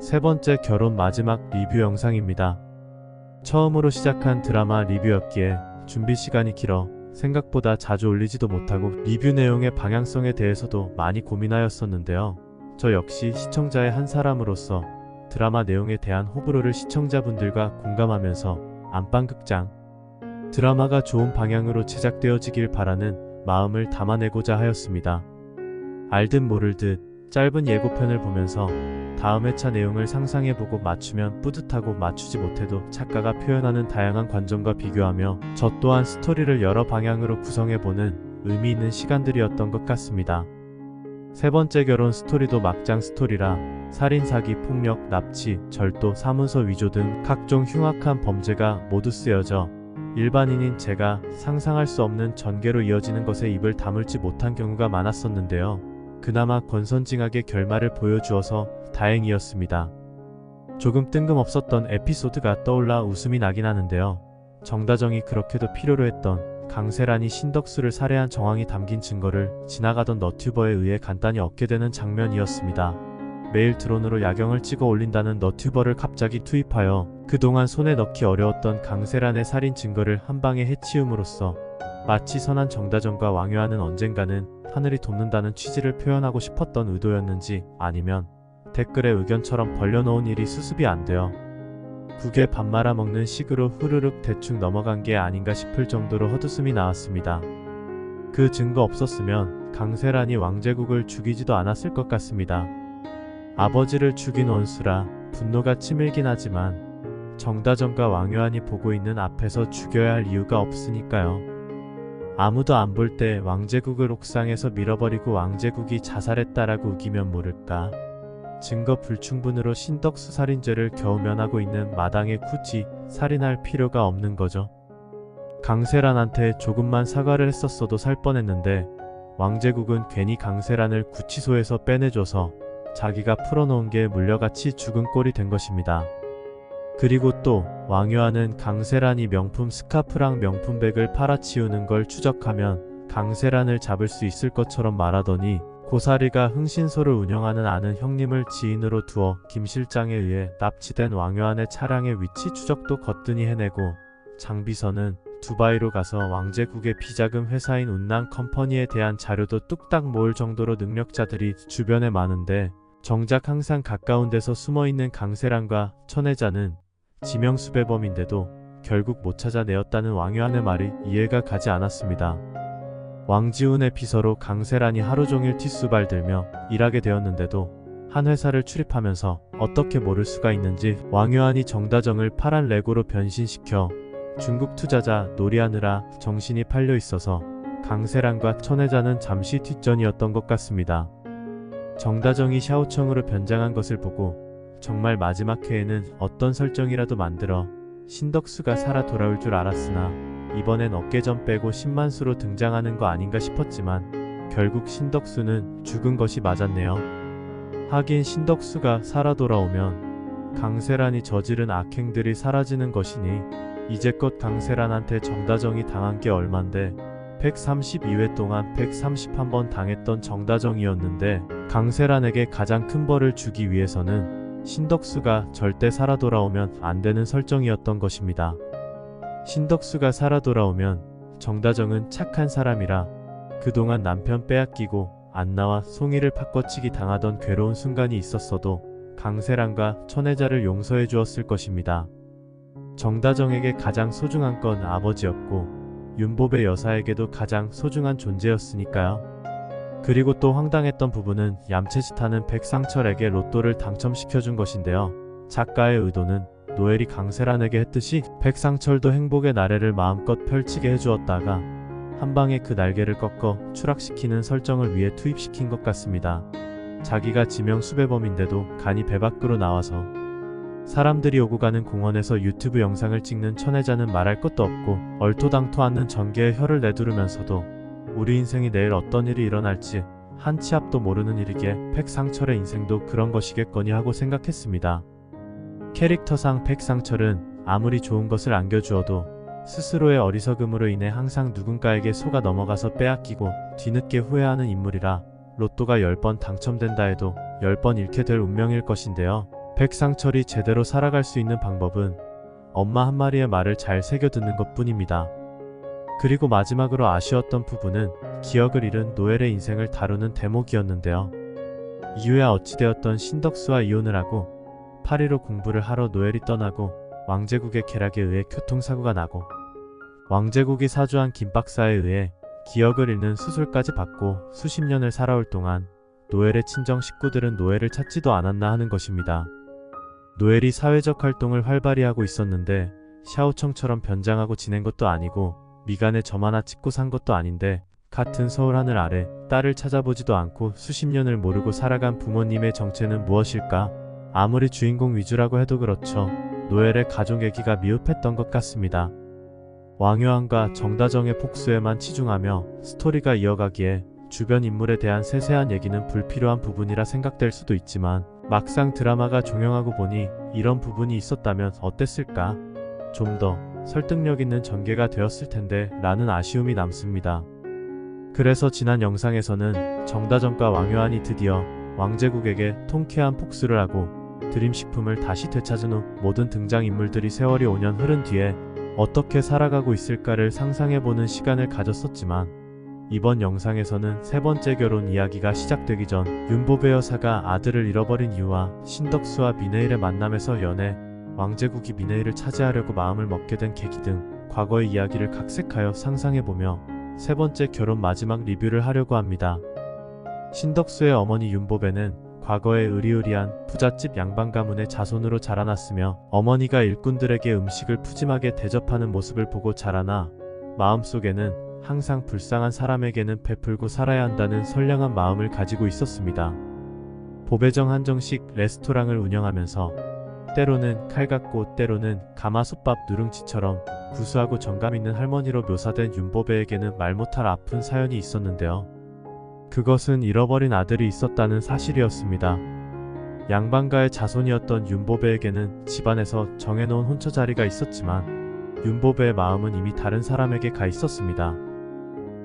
세 번째 결혼 마지막 리뷰 영상입니다. 처음으로 시작한 드라마 리뷰였기에 준비 시간이 길어 생각보다 자주 올리지도 못하고 리뷰 내용의 방향성에 대해서도 많이 고민하였었는데요. 저 역시 시청자의 한 사람으로서 드라마 내용에 대한 호불호를 시청자분들과 공감하면서 안방극장 드라마가 좋은 방향으로 제작되어지길 바라는 마음을 담아내고자 하였습니다. 알듯 모를 듯 짧은 예고편을 보면서 다음 회차 내용을 상상해보고 맞추면 뿌듯하고 맞추지 못해도 작가가 표현하는 다양한 관점과 비교하며 저 또한 스토리를 여러 방향으로 구성해보는 의미 있는 시간들이었던 것 같습니다. 세 번째 결혼 스토리도 막장 스토리라 살인, 사기, 폭력, 납치, 절도, 사문서 위조 등 각종 흉악한 범죄가 모두 쓰여져 일반인인 제가 상상할 수 없는 전개로 이어지는 것에 입을 다물지 못한 경우가 많았었는데요. 그나마 권선징악의 결말을 보여주어서 다행이었습니다. 조금 뜬금없었던 에피소드가 떠올라 웃음이 나긴 하는데요. 정다정이 그렇게도 필요로 했던 강세란이 신덕수를 살해한 정황이 담긴 증거를 지나가던 너튜버에 의해 간단히 얻게 되는 장면이었습니다. 매일 드론으로 야경을 찍어 올린다는 너튜버를 갑자기 투입하여 그동안 손에 넣기 어려웠던 강세란의 살인 증거를 한 방에 해치움으로써 마치 선한 정다정과 왕유하는 언젠가는 하늘이 돕는다는 취지를 표현하고 싶었던 의도였는지 아니면 댓글에 의견처럼 벌려놓은 일이 수습이 안 되어 국에 밥 말아 먹는 식으로 후루룩 대충 넘어간 게 아닌가 싶을 정도로 헛웃음이 나왔습니다. 그 증거 없었으면 강세란이 왕제국을 죽이지도 않았을 것 같습니다. 아버지를 죽인 원수라 분노가 치밀긴 하지만 정다정과 왕유한이 보고 있는 앞에서 죽여야 할 이유가 없으니까요. 아무도 안 볼 때 왕제국을 옥상에서 밀어버리고 왕제국이 자살했다라고 우기면 모를까. 증거 불충분으로 신덕수 살인죄를 겨우 면하고 있는 마당에 굳이 살인할 필요가 없는 거죠. 강세란한테 조금만 사과를 했었어도 살 뻔했는데 왕제국은 괜히 강세란을 구치소에서 빼내줘서 자기가 풀어놓은 게 물려같이 죽은 꼴이 된 것입니다. 그리고 또 왕유아는 강세란이 명품 스카프랑 명품백을 팔아치우는 걸 추적하면 강세란을 잡을 수 있을 것처럼 말하더니 고사리가 흥신소를 운영하는 아는 형님을 지인으로 두어 김 실장에 의해 납치된 왕유한의 차량의 위치 추적도 거뜬히 해내고 장비서는 두바이로 가서 왕제국의 비자금 회사인 운난 컴퍼니에 대한 자료도 뚝딱 모을 정도로 능력자들이 주변에 많은데 정작 항상 가까운 데서 숨어있는 강세란과 천혜자는 지명수배범인데도 결국 못 찾아내었다는 왕유한의 말이 이해가 가지 않았습니다. 왕지훈의 비서로 강세란이 하루 종일 티수발 들며 일하게 되었는데도 한 회사를 출입하면서 어떻게 모를 수가 있는지 왕유한이 정다정을 파란 레고로 변신시켜 중국 투자자 놀이하느라 정신이 팔려 있어서 강세란과 천혜자는 잠시 뒷전이었던 것 같습니다. 정다정이 샤오청으로 변장한 것을 보고 정말 마지막 회에는 어떤 설정이라도 만들어 신덕수가 살아 돌아올 줄 알았으나 이번엔 어깨전 빼고 10만수로 등장하는 거 아닌가 싶었지만 결국 신덕수는 죽은 것이 맞았네요. 하긴 신덕수가 살아 돌아오면 강세란이 저지른 악행들이 사라지는 것이니 이제껏 강세란한테 정다정이 당한 게 얼만데 132회 동안 131번 당했던 정다정이었는데 강세란에게 가장 큰 벌을 주기 위해서는 신덕수가 절대 살아 돌아오면 안 되는 설정이었던 것입니다. 신덕수가 살아 돌아오면 정다정은 착한 사람이라 그동안 남편 빼앗기고 안 나와 송이를 바꿔치기 당하던 괴로운 순간이 있었어도 강세란과 천혜자를 용서해 주었을 것입니다. 정다정에게 가장 소중한 건 아버지였고 윤보배 여사에게도 가장 소중한 존재였으니까요. 그리고 또 황당했던 부분은 얌체짓하는 백상철에게 로또를 당첨시켜준 것인데요. 작가의 의도는 노엘이 강세란에게 했듯이 백상철도 행복의 나래를 마음껏 펼치게 해주었다가 한 방에 그 날개를 꺾어 추락시키는 설정을 위해 투입시킨 것 같습니다. 자기가 지명 수배범인데도 간이 배 밖으로 나와서 사람들이 오고 가는 공원에서 유튜브 영상을 찍는 천혜자는 말할 것도 없고 얼토당토 않는 전개에 혀를 내두르면서도 우리 인생이 내일 어떤 일이 일어날지 한 치 앞도 모르는 일이기에 백상철의 인생도 그런 것이겠거니 하고 생각했습니다. 캐릭터상 백상철은 아무리 좋은 것을 안겨주어도 스스로의 어리석음으로 인해 항상 누군가에게 속아 넘어가서 빼앗기고 뒤늦게 후회하는 인물이라 로또가 10번 당첨된다 해도 10번 잃게 될 운명일 것인데요. 백상철이 제대로 살아갈 수 있는 방법은 엄마 한 마리의 말을 잘 새겨 듣는 것 뿐입니다. 그리고 마지막으로 아쉬웠던 부분은 기억을 잃은 노엘의 인생을 다루는 대목이었는데요. 이후야 어찌되었던 신덕수와 이혼을 하고 파리로 공부를 하러 노엘이 떠나고 왕제국의 쾌락에 의해 교통사고가 나고 왕제국이 사주한 김 박사에 의해 기억을 잃는 수술까지 받고 수십 년을 살아올 동안 노엘의 친정 식구들은 노엘을 찾지도 않았나 하는 것입니다. 노엘이 사회적 활동을 활발히 하고 있었는데 샤오청처럼 변장하고 지낸 것도 아니고 미간에 점 하나 찍고 산 것도 아닌데 같은 서울 하늘 아래 딸을 찾아보지도 않고 수십 년을 모르고 살아간 부모님의 정체는 무엇일까? 아무리 주인공 위주라고 해도 그렇죠. 노엘의 가족 얘기가 미흡했던 것 같습니다. 왕요한과 정다정의 복수에만 치중하며 스토리가 이어가기에 주변 인물에 대한 세세한 얘기는 불필요한 부분이라 생각될 수도 있지만 막상 드라마가 종영하고 보니 이런 부분이 있었다면 어땠을까? 좀더 설득력 있는 전개가 되었을 텐데 라는 아쉬움이 남습니다. 그래서 지난 영상에서는 정다정과 왕요한이 드디어 왕제국에게 통쾌한 복수를 하고 드림식품을 다시 되찾은 후 모든 등장인물들이 세월이 5년 흐른 뒤에 어떻게 살아가고 있을까를 상상해보는 시간을 가졌었지만 이번 영상에서는 세 번째 결혼 이야기가 시작되기 전 윤보배 여사가 아들을 잃어버린 이유와 신덕수와 미네일의 만남에서 연애, 왕제국이 미네일을 차지하려고 마음을 먹게 된 계기 등 과거의 이야기를 각색하여 상상해보며 세 번째 결혼 마지막 리뷰를 하려고 합니다. 신덕수의 어머니 윤보배는 과거에 의리의리한 부잣집 양반 가문의 자손으로 자라났으며 어머니가 일꾼들에게 음식을 푸짐하게 대접하는 모습을 보고 자라나 마음속에는 항상 불쌍한 사람에게는 베풀고 살아야 한다는 선량한 마음을 가지고 있었습니다. 보배정 한정식 레스토랑을 운영하면서 때로는 칼 같고 때로는 가마솥밥 누룽지처럼 구수하고 정감 있는 할머니로 묘사된 윤보배에게는 말 못할 아픈 사연이 있었는데요. 그것은 잃어버린 아들이 있었다는 사실이었습니다. 양반가의 자손이었던 윤보배에게는 집안에서 정해놓은 혼처 자리가 있었지만 윤보배의 마음은 이미 다른 사람에게 가 있었습니다.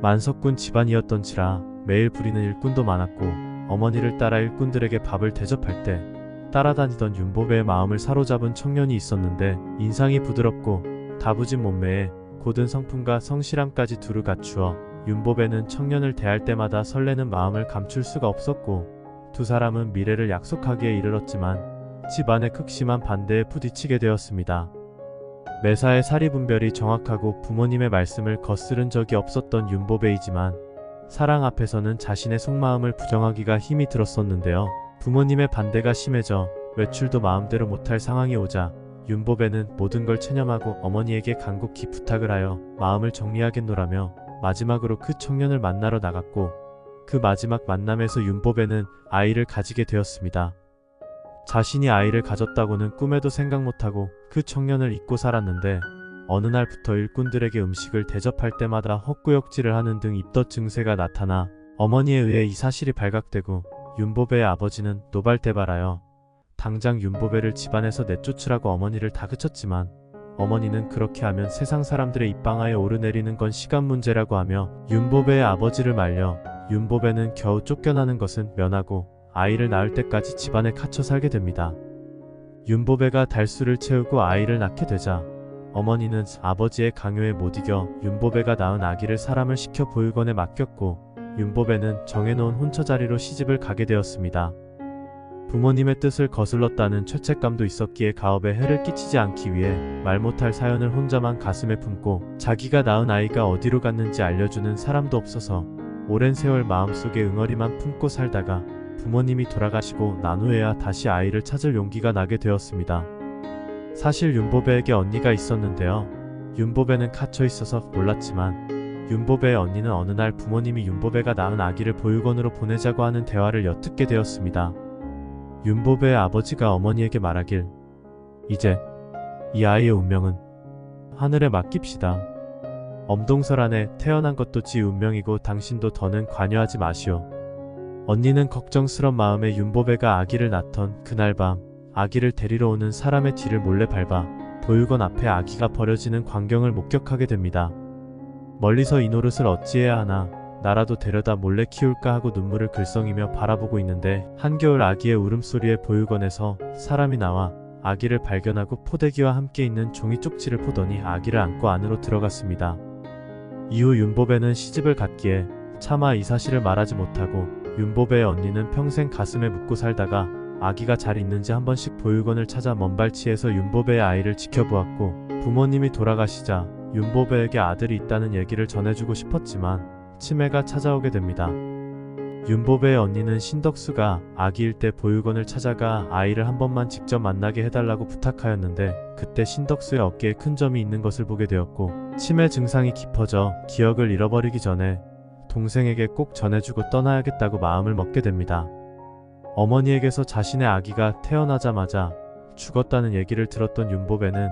만석군 집안이었던지라 매일 부리는 일꾼도 많았고 어머니를 따라 일꾼들에게 밥을 대접할 때 따라다니던 윤보배의 마음을 사로잡은 청년이 있었는데 인상이 부드럽고 다부진 몸매에 고든 성품과 성실함까지 두루 갖추어 윤보배는 청년을 대할 때마다 설레는 마음을 감출 수가 없었고 두 사람은 미래를 약속하기에 이르렀지만 집안의 극심한 반대에 부딪히게 되었습니다. 매사의 사리분별이 정확하고 부모님의 말씀을 거스른 적이 없었던 윤보배이지만 사랑 앞에서는 자신의 속마음을 부정하기가 힘이 들었었는데요. 부모님의 반대가 심해져 외출도 마음대로 못할 상황이 오자 윤보배는 모든 걸 체념하고 어머니에게 간곡히 부탁을 하여 마음을 정리하겠노라며 마지막으로 그 청년을 만나러 나갔고 그 마지막 만남에서 윤보배는 아이를 가지게 되었습니다. 자신이 아이를 가졌다고는 꿈에도 생각 못하고 그 청년을 잊고 살았는데 어느 날부터 일꾼들에게 음식을 대접할 때마다 헛구역질을 하는 등 입덧 증세가 나타나 어머니에 의해 이 사실이 발각되고 윤보배의 아버지는 노발대발하여 당장 윤보배를 집안에서 내쫓으라고 어머니를 다그쳤지만 어머니는 그렇게 하면 세상 사람들의 입방아에 오르내리는 건 시간 문제라고 하며 윤보배의 아버지를 말려 윤보배는 겨우 쫓겨나는 것은 면하고 아이를 낳을 때까지 집안에 갇혀 살게 됩니다. 윤보배가 달수를 채우고 아이를 낳게 되자 어머니는 아버지의 강요에 못 이겨 윤보배가 낳은 아기를 사람을 시켜 보육원에 맡겼고 윤보배는 정해놓은 혼처 자리로 시집을 가게 되었습니다. 부모님의 뜻을 거슬렀다는 죄책감도 있었기에 가업에 해를 끼치지 않기 위해 말 못할 사연을 혼자만 가슴에 품고 자기가 낳은 아이가 어디로 갔는지 알려주는 사람도 없어서 오랜 세월 마음속에 응어리만 품고 살다가 부모님이 돌아가시고 난 후에야 다시 아이를 찾을 용기가 나게 되었습니다. 사실 윤보배에게 언니가 있었는데요. 윤보배는 갇혀 있어서 몰랐지만 윤보배의 언니는 어느 날 부모님이 윤보배가 낳은 아기를 보육원으로 보내자고 하는 대화를 엿듣게 되었습니다. 윤보배의 아버지가 어머니에게 말하길 이제 이 아이의 운명은 하늘에 맡깁시다. 엄동설 안에 태어난 것도 지 운명이고 당신도 더는 관여하지 마시오. 언니는 걱정스런 마음에 윤보배가 아기를 낳던 그날 밤 아기를 데리러 오는 사람의 뒤를 몰래 밟아 보육원 앞에 아기가 버려지는 광경을 목격하게 됩니다. 멀리서 이 노릇을 어찌해야 하나 나라도 데려다 몰래 키울까 하고 눈물을 글썽이며 바라보고 있는데 한겨울 아기의 울음소리에 보육원에서 사람이 나와 아기를 발견하고 포대기와 함께 있는 종이 쪽지를 보더니 아기를 안고 안으로 들어갔습니다. 이후 윤보배는 시집을 갔기에 차마 이 사실을 말하지 못하고 윤보배의 언니는 평생 가슴에 묻고 살다가 아기가 잘 있는지 한 번씩 보육원을 찾아 먼발치에서 윤보배의 아이를 지켜보았고 부모님이 돌아가시자 윤보배에게 아들이 있다는 얘기를 전해주고 싶었지만 치매가 찾아오게 됩니다. 윤보배의 언니는 신덕수가 아기일 때 보육원을 찾아가 아이를 한 번만 직접 만나게 해달라고 부탁하였는데 그때 신덕수의 어깨에 큰 점이 있는 것을 보게 되었고 치매 증상이 깊어져 기억을 잃어버리기 전에 동생에게 꼭 전해주고 떠나야겠다고 마음을 먹게 됩니다. 어머니에게서 자신의 아기가 태어나자마자 죽었다는 얘기를 들었던 윤보배는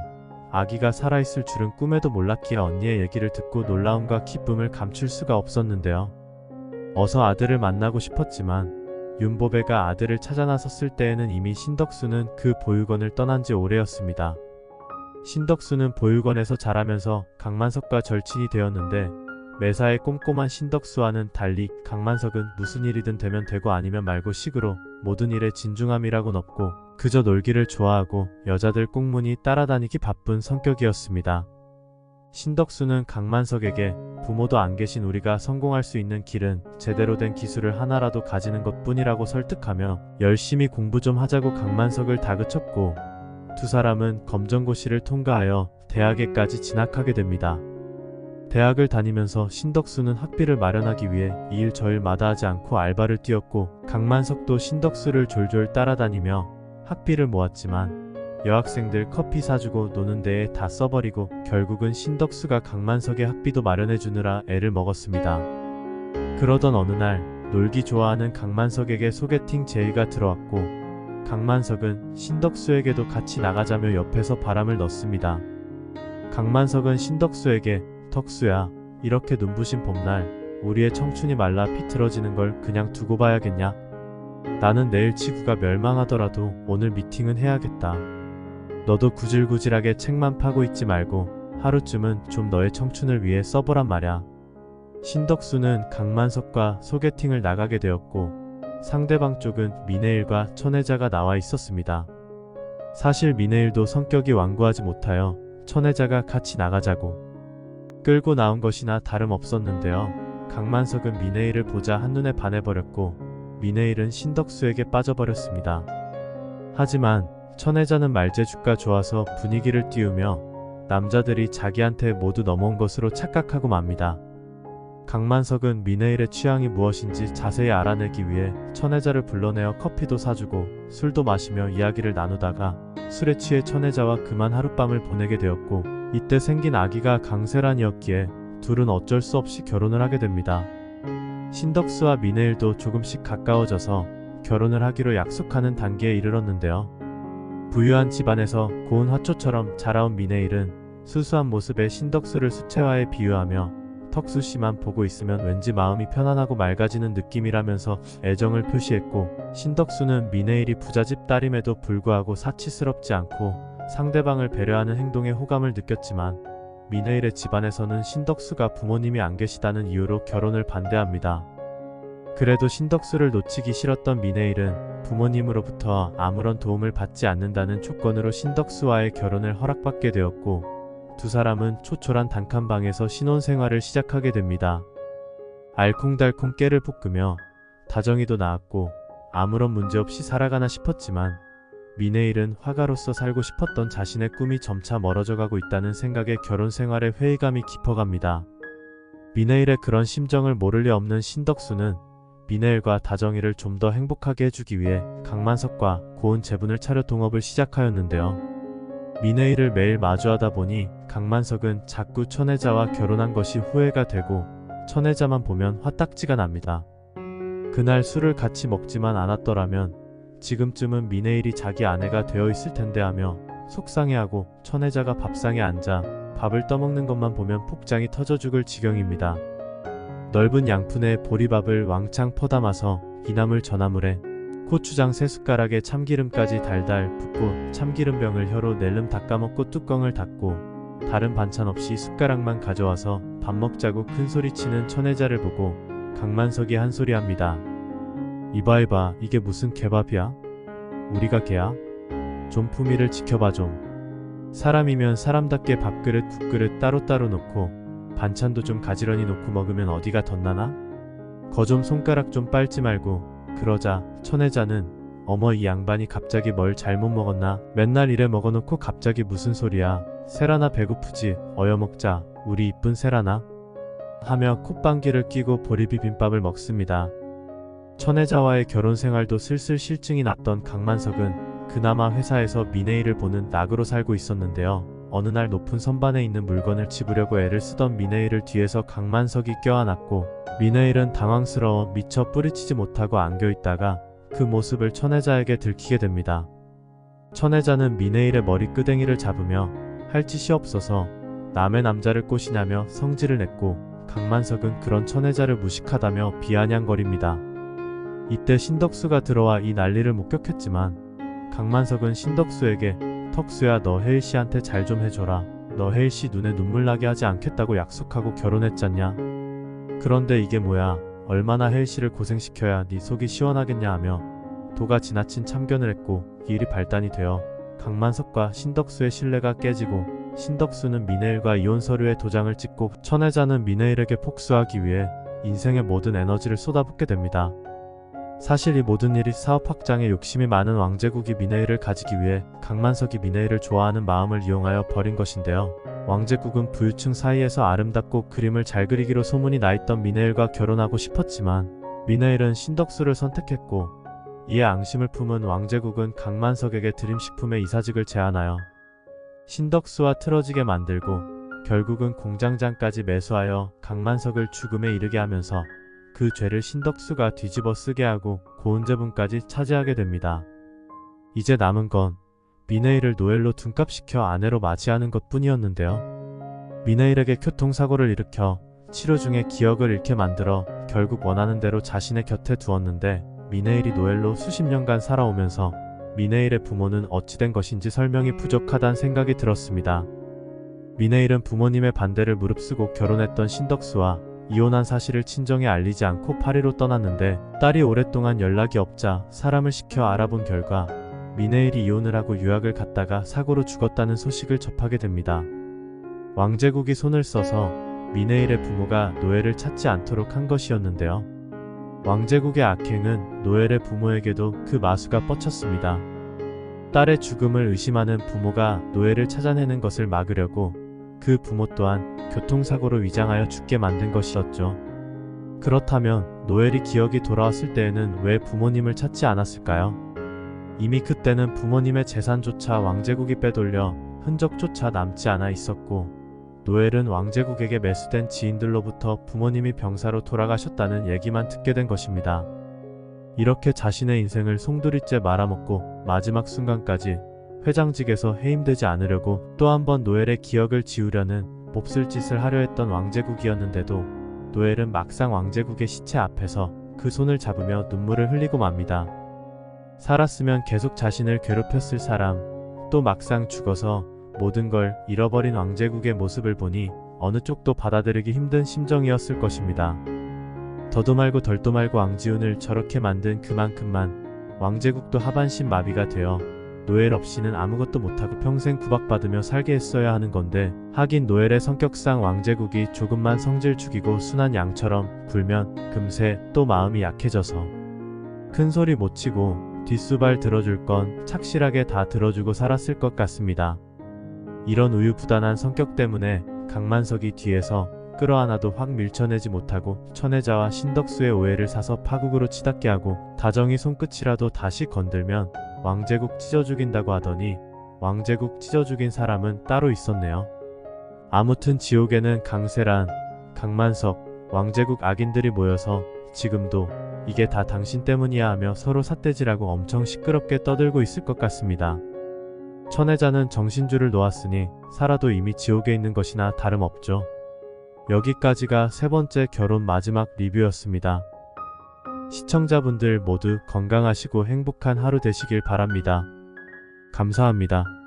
아기가 살아있을 줄은 꿈에도 몰랐기에 언니의 얘기를 듣고 놀라움과 기쁨을 감출 수가 없었는데요. 어서 아들을 만나고 싶었지만 윤보배가 아들을 찾아 나섰을 때에는 이미 신덕수는 그 보육원을 떠난 지 오래였습니다. 신덕수는 보육원에서 자라면서 강만석과 절친이 되었는데 매사에 꼼꼼한 신덕수와는 달리 강만석은 무슨 일이든 되면 되고 아니면 말고 식으로 모든 일에 진중함이라고는 없고 그저 놀기를 좋아하고 여자들 꽁무니 따라다니기 바쁜 성격이었습니다. 신덕수는 강만석에게 부모도 안 계신 우리가 성공할 수 있는 길은 제대로 된 기술을 하나라도 가지는 것 뿐이라고 설득하며 열심히 공부 좀 하자고 강만석을 다그쳤고 두 사람은 검정고시를 통과하여 대학에까지 진학하게 됩니다. 대학을 다니면서 신덕수는 학비를 마련하기 위해 이 일 저 일 마다하지 않고 알바를 뛰었고 강만석도 신덕수를 졸졸 따라다니며 학비를 모았지만 여학생들 커피 사주고 노는 데에 다 써버리고 결국은 신덕수가 강만석의 학비도 마련해주느라 애를 먹었습니다. 그러던 어느 날 놀기 좋아하는 강만석에게 소개팅 제의가 들어왔고 강만석은 신덕수에게도 같이 나가자며 옆에서 바람을 넣습니다. 강만석은 신덕수에게 덕수야 이렇게 눈부신 봄날 우리의 청춘이 말라 피틀어지는 걸 그냥 두고 봐야겠냐? 나는 내일 지구가 멸망하더라도 오늘 미팅은 해야겠다. 너도 구질구질하게 책만 파고 있지 말고 하루쯤은 좀 너의 청춘을 위해 써보란 말야. 신덕수는 강만석과 소개팅을 나가게 되었고 상대방 쪽은 미네일과 천혜자가 나와 있었습니다. 사실 미네일도 성격이 완고하지 못하여 천혜자가 같이 나가자고 끌고 나온 것이나 다름없었는데요. 강만석은 미네일을 보자 한눈에 반해버렸고 미네일은 신덕수에게 빠져버렸습니다. 하지만 천혜자는 말재주가 좋아서 분위기를 띄우며 남자들이 자기한테 모두 넘어온 것으로 착각하고 맙니다. 강만석은 미네일의 취향이 무엇인지 자세히 알아내기 위해 천혜자를 불러내어 커피도 사주고 술도 마시며 이야기를 나누다가 술에 취해 천혜자와 그만 하룻밤을 보내게 되었고 이때 생긴 아기가 강세란이었기에 둘은 어쩔 수 없이 결혼을 하게 됩니다. 신덕수와 미네일도 조금씩 가까워져서 결혼을 하기로 약속하는 단계에 이르렀는데요. 부유한 집안에서 고운 화초처럼 자라온 미네일은 수수한 모습의 신덕수를 수채화에 비유하며 턱수 씨만 보고 있으면 왠지 마음이 편안하고 맑아지는 느낌이라면서 애정을 표시했고 신덕수는 미네일이 부잣집 딸임에도 불구하고 사치스럽지 않고 상대방을 배려하는 행동에 호감을 느꼈지만 미네일의 집안에서는 신덕수가 부모님이 안 계시다는 이유로 결혼을 반대합니다. 그래도 신덕수를 놓치기 싫었던 미네일은 부모님으로부터 아무런 도움을 받지 않는다는 조건으로 신덕수와의 결혼을 허락받게 되었고 두 사람은 초촐한 단칸방에서 신혼생활을 시작하게 됩니다. 알콩달콩 깨를 볶으며 다정이도 나았고 아무런 문제 없이 살아가나 싶었지만 미네일은 화가로서 살고 싶었던 자신의 꿈이 점차 멀어져 가고 있다는 생각에 결혼 생활에 회의감이 깊어갑니다. 미네일의 그런 심정을 모를 리 없는 신덕수는 미네일과 다정이를 좀 더 행복하게 해주기 위해 강만석과 고운 제분을 차려 동업을 시작하였는데요. 미네일을 매일 마주하다 보니 강만석은 자꾸 천혜자와 결혼한 것이 후회가 되고 천혜자만 보면 화딱지가 납니다. 그날 술을 같이 먹지만 않았더라면 지금쯤은 미네일이 자기 아내가 되어 있을 텐데 하며 속상해하고 천혜자가 밥상에 앉아 밥을 떠먹는 것만 보면 폭장이 터져 죽을 지경입니다. 넓은 양푼에 보리밥을 왕창 퍼담아서 이나물 저나물에 고추장 세 숟가락에 참기름까지 달달 붓고 참기름병을 혀로 낼름 닦아먹고 뚜껑을 닫고 다른 반찬 없이 숟가락만 가져와서 밥 먹자고 큰 소리치는 천혜자를 보고 강만석이 한 소리 합니다. 이봐 이봐 이게 무슨 개밥이야? 우리가 개야? 좀 품위를 지켜봐 좀. 사람이면 사람답게 밥그릇 국그릇 따로따로 놓고 반찬도 좀 가지런히 놓고 먹으면 어디가 덧나나? 거 좀 손가락 좀 빨지 말고 그러자 천혜자는 어머 이 양반이 갑자기 뭘 잘못 먹었나 맨날 이래 먹어놓고 갑자기 무슨 소리야 세라나 배고프지 어여 먹자 우리 이쁜 세라나 하며 콧방귀를 끼고 보리비빔밥을 먹습니다. 천혜자와의 결혼 생활도 슬슬 실증이 났던 강만석은 그나마 회사에서 미네이를 보는 낙으로 살고 있었는데요. 어느 날 높은 선반에 있는 물건을 집으려고 애를 쓰던 미네이를 뒤에서 강만석이 껴안았고 미네일은 당황스러워 미처 뿌리치지 못하고 안겨있다가 그 모습을 천혜자에게 들키게 됩니다. 천혜자는 미네일의 머리 끄댕이를 잡으며 할 짓이 없어서 남의 남자를 꼬시냐며 성질을 냈고 강만석은 그런 천혜자를 무식하다며 비아냥거립니다. 이때 신덕수가 들어와 이 난리를 목격했지만 강만석은 신덕수에게 턱수야 너 혜일 씨한테 잘 좀 해줘라. 너 혜일 씨 눈에 눈물 나게 하지 않겠다고 약속하고 결혼했잖냐. 그런데 이게 뭐야. 얼마나 혜일 씨를 고생시켜야 네 속이 시원하겠냐 하며 도가 지나친 참견을 했고 일이 발단이 되어 강만석과 신덕수의 신뢰가 깨지고 신덕수는 미네일과 이혼 서류에 도장을 찍고 천혜자는 미네일에게 복수하기 위해 인생의 모든 에너지를 쏟아붓게 됩니다. 사실 이 모든 일이 사업 확장에 욕심이 많은 왕제국이 미네일을 가지기 위해 강만석이 미네일을 좋아하는 마음을 이용하여 벌인 것인데요. 왕제국은 부유층 사이에서 아름답고 그림을 잘 그리기로 소문이 나 있던 미네일과 결혼하고 싶었지만 미네일은 신덕수를 선택했고 이에 앙심을 품은 왕제국은 강만석에게 드림식품의 이사직을 제안하여 신덕수와 틀어지게 만들고 결국은 공장장까지 매수하여 강만석을 죽음에 이르게 하면서 그 죄를 신덕수가 뒤집어 쓰게 하고 고은제분까지 차지하게 됩니다. 이제 남은 건 미네일을 노엘로 둔갑시켜 아내로 맞이하는 것 뿐이었는데요. 미네일에게 교통사고를 일으켜 치료 중에 기억을 잃게 만들어 결국 원하는 대로 자신의 곁에 두었는데 미네일이 노엘로 수십 년간 살아오면서 미네일의 부모는 어찌된 것인지 설명이 부족하다는 생각이 들었습니다. 미네일은 부모님의 반대를 무릅쓰고 결혼했던 신덕수와 이혼한 사실을 친정에 알리지 않고 파리로 떠났는데 딸이 오랫동안 연락이 없자 사람을 시켜 알아본 결과 미네일이 이혼을 하고 유학을 갔다가 사고로 죽었다는 소식을 접하게 됩니다. 왕제국이 손을 써서 미네일의 부모가 노엘을 찾지 않도록 한 것이었는데요. 왕제국의 악행은 노엘의 부모에게도 그 마수가 뻗쳤습니다. 딸의 죽음을 의심하는 부모가 노엘을 찾아내는 것을 막으려고 그 부모 또한 교통사고로 위장하여 죽게 만든 것이었죠. 그렇다면 노엘이 기억이 돌아왔을 때에는 왜 부모님을 찾지 않았을까요? 이미 그때는 부모님의 재산조차 왕제국이 빼돌려 흔적조차 남지 않아 있었고 노엘은 왕제국에게 매수된 지인들로부터 부모님이 병사로 돌아가셨다는 얘기만 듣게 된 것입니다. 이렇게 자신의 인생을 송두리째 말아먹고 마지막 순간까지 회장직에서 해임되지 않으려고 또 한 번 노엘의 기억을 지우려는 몹쓸 짓을 하려 했던 왕제국이었는데도 노엘은 막상 왕제국의 시체 앞에서 그 손을 잡으며 눈물을 흘리고 맙니다. 살았으면 계속 자신을 괴롭혔을 사람, 또 막상 죽어서 모든 걸 잃어버린 왕제국의 모습을 보니 어느 쪽도 받아들이기 힘든 심정이었을 것입니다. 더도 말고 덜도 말고 왕지훈을 저렇게 만든 그만큼만 왕제국도 하반신 마비가 되어 노엘 없이는 아무것도 못하고 평생 구박받으며 살게 했어야 하는 건데 하긴 노엘의 성격상 왕제국이 조금만 성질 죽이고 순한 양처럼 굴면 금세 또 마음이 약해져서 큰 소리 못 치고 뒷수발 들어줄 건 착실하게 다 들어주고 살았을 것 같습니다. 이런 우유부단한 성격 때문에 강만석이 뒤에서 끌어안아도 확 밀쳐내지 못하고 천혜자와 신덕수의 오해를 사서 파국으로 치닫게 하고 다정이 손끝이라도 다시 건들면 왕제국 찢어 죽인다고 하더니 왕제국 찢어 죽인 사람은 따로 있었네요. 아무튼 지옥에는 강세란, 강만석, 왕제국 악인들이 모여서 지금도 이게 다 당신 때문이야 하며 서로 삿대질하고 엄청 시끄럽게 떠들고 있을 것 같습니다. 천혜자는 정신줄을 놓았으니 살아도 이미 지옥에 있는 것이나 다름없죠. 여기까지가 세 번째 결혼 마지막 리뷰였습니다. 시청자분들 모두 건강하시고 행복한 하루 되시길 바랍니다. 감사합니다.